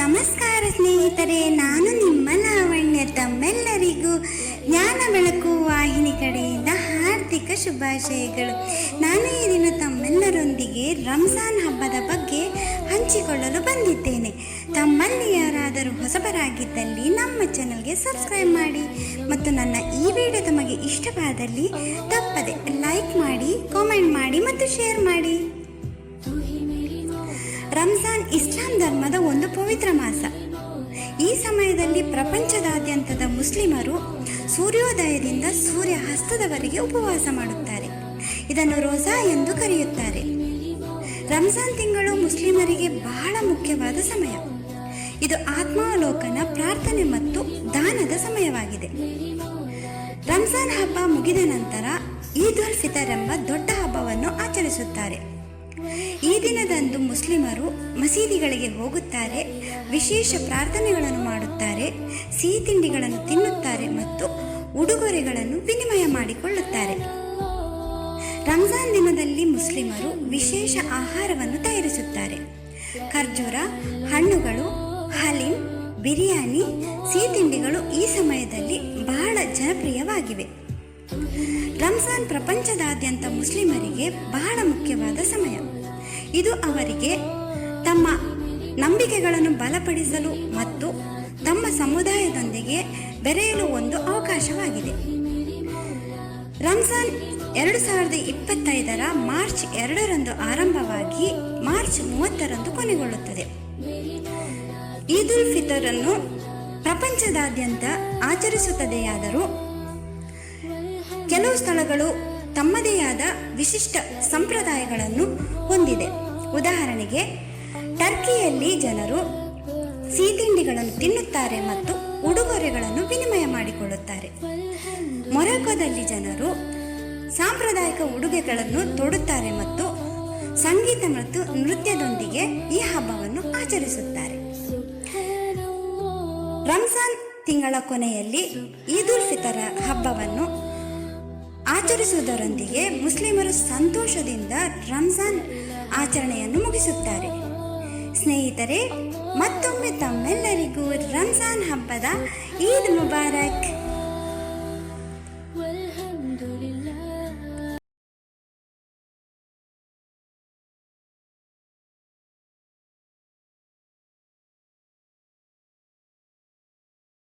ನಮಸ್ಕಾರ ಸ್ನೇಹಿತರೆ, ನಾನು ನಿಮ್ಮ ಲಾವಣ್ಯ. ತಮ್ಮೆಲ್ಲರಿಗೂ ಜ್ಞಾನ ಬೆಳಕು, ವಾಹಿನಿ ಕಡೆಯಿಂದ ಹಾರ್ದಿಕ ಶುಭಾಶಯಗಳು. ನಾನು ಈ ದಿನ ತಮ್ಮೆಲ್ಲರೊಂದಿಗೆ ರಂಜಾನ್ ಹಬ್ಬದ ಬಗ್ಗೆ ಹಂಚಿಕೊಳ್ಳಲು ಬಂದಿದ್ದೇನೆ. ತಮ್ಮಲ್ಲಿ ಯಾರಾದರೂ ಹೊಸಬರಾಗಿದ್ದಲ್ಲಿ ನಮ್ಮ ಚಾನಲ್ಗೆ ಸಬ್ಸ್ಕ್ರೈಬ್ ಮಾಡಿ ಮತ್ತು ನನ್ನ ಈ ವಿಡಿಯೋ ತಮಗೆ ಇಷ್ಟವಾದಲ್ಲಿ ತಪ್ಪದೆ ಲೈಕ್ ಮಾಡಿ, ಕಾಮೆಂಟ್ ಮಾಡಿ ಮತ್ತು ಶೇರ್ ಮಾಡಿ. ರಂಜಾನ್ ಇಸ್ಲಾಂ ಧರ್ಮದ ಒಂದು ಪವಿತ್ರ ಮಾಸ. ಈ ಸಮಯದಲ್ಲಿ ಪ್ರಪಂಚದಾದ್ಯಂತದ ಮುಸ್ಲಿಮರು ಸೂರ್ಯೋದಯದಿಂದ ಸೂರ್ಯ ಹಸ್ತದವರೆಗೆ ಉಪವಾಸ ಮಾಡುತ್ತಾರೆ. ಇದನ್ನು ರೋಜಾ ಎಂದು ಕರೆಯುತ್ತಾರೆ. ರಂಜಾನ್ ತಿಂಗಳು ಮುಸ್ಲಿಮರಿಗೆ ಬಹಳ ಮುಖ್ಯವಾದ ಸಮಯ. ಇದು ಆತ್ಮಾವಲೋಕನ ಪ್ರಾರ್ಥನೆ ಮತ್ತು ದಾನದ ಸಮಯವಾಗಿದೆ. ರಂಜಾನ್ ಹಬ್ಬ ಮುಗಿದ ನಂತರ ಈದ್ ಉಲ್ ಫಿತರ್ ಎಂಬ ದೊಡ್ಡ ಹಬ್ಬವನ್ನು ಆಚರಿಸುತ್ತಾರೆ. ಈ ದಿನದಂದು ಮುಸ್ಲಿಮರು ಮಸೀದಿಗಳಿಗೆ ಹೋಗುತ್ತಾರೆ, ವಿಶೇಷ ಪ್ರಾರ್ಥನೆಗಳನ್ನು ಮಾಡುತ್ತಾರೆ, ಸಿಹಿ ತಿಂಡಿಗಳನ್ನು ತಿನ್ನುತ್ತಾರೆ ಮತ್ತು ಉಡುಗೊರೆಗಳನ್ನು ವಿನಿಮಯ ಮಾಡಿಕೊಳ್ಳುತ್ತಾರೆ. ರಂಜಾನ್ ದಿನದಲ್ಲಿ ಮುಸ್ಲಿಮರು ವಿಶೇಷ ಆಹಾರವನ್ನು ತಯಾರಿಸುತ್ತಾರೆ. ಖರ್ಜೂರ, ಹಣ್ಣುಗಳು, ಹಲೀಂ, ಬಿರಿಯಾನಿ, ಸಿಹಿ ತಿಂಡಿಗಳು ಈ ಸಮಯದಲ್ಲಿ ಬಹಳ ಜನಪ್ರಿಯವಾಗಿವೆ. ರಂಜಾನ್ ಪ್ರಪಂಚದಾದ್ಯಂತ ಮುಸ್ಲಿಮರಿಗೆ ಬಹಳ ಮುಖ್ಯವಾದ ಸಮಯ. ಇದು ಅವರಿಗೆ ತಮ್ಮ ನಂಬಿಕೆಗಳನ್ನು ಬಲಪಡಿಸಲು ಮತ್ತು ತಮ್ಮ ಸಮುದಾಯದೊಂದಿಗೆ ಬೆರೆಯಲು ಒಂದು ಅವಕಾಶವಾಗಿದೆ. ರಂಜಾನ್ ಎರಡು ಸಾವಿರದ ಇಪ್ಪತ್ತೈದರ ಮಾರ್ಚ್ ಎರಡರಂದು ಆರಂಭವಾಗಿ ಮಾರ್ಚ್ ಮೂವತ್ತರಂದು ಕೊನೆಗೊಳ್ಳುತ್ತದೆ. ಈದ್ ಉಲ್ ಫಿತರ್ ಅನ್ನು ಪ್ರಪಂಚದಾದ್ಯಂತ ಆಚರಿಸುತ್ತದೆಯಾದರೂ ಕೆಲವು ಸ್ಥಳಗಳು ತಮ್ಮದೇ ಆದ ವಿಶಿಷ್ಟ ಸಂಪ್ರದಾಯಗಳನ್ನು ಹೊಂದಿದೆ. ಉದಾಹರಣೆಗೆ, ಟರ್ಕಿಯಲ್ಲಿ ಜನರು ಸಿಹಿ ತಿಂಡಿಗಳನ್ನು ತಿನ್ನುತ್ತಾರೆ ಮತ್ತು ಉಡುಗೊರೆಗಳನ್ನು ವಿನಿಮಯ ಮಾಡಿಕೊಳ್ಳುತ್ತಾರೆ. ಮೊರಕೋದಲ್ಲಿ ಜನರು ಸಾಂಪ್ರದಾಯಿಕ ಉಡುಗೆಗಳನ್ನು ತೊಡುತ್ತಾರೆ ಮತ್ತು ಸಂಗೀತ ಮತ್ತು ನೃತ್ಯದೊಂದಿಗೆ ಈ ಹಬ್ಬವನ್ನು ಆಚರಿಸುತ್ತಾರೆ. ರಂಜಾನ್ ತಿಂಗಳ ಕೊನೆಯಲ್ಲಿ ಈದ್ ಉಲ್ ಫಿತರ ಹಬ್ಬವನ್ನು ಆಚರಿಸುವುದರೊಂದಿಗೆ ಮುಸ್ಲಿಮರು ಸಂತೋಷದಿಂದ ರಂಜಾನ್ ಆಚರಣೆಯನ್ನು ಮುಗಿಸುತ್ತಾರೆ. ಸ್ನೇಹಿತರೆ ಮತ್ತೊಮ್ಮೆ ತಮ್ಮೆಲ್ಲರಿಗೂ ರಂಜಾನ್ ಹಬ್ಬದ ಈದ್ ಮುಬಾರಕ್.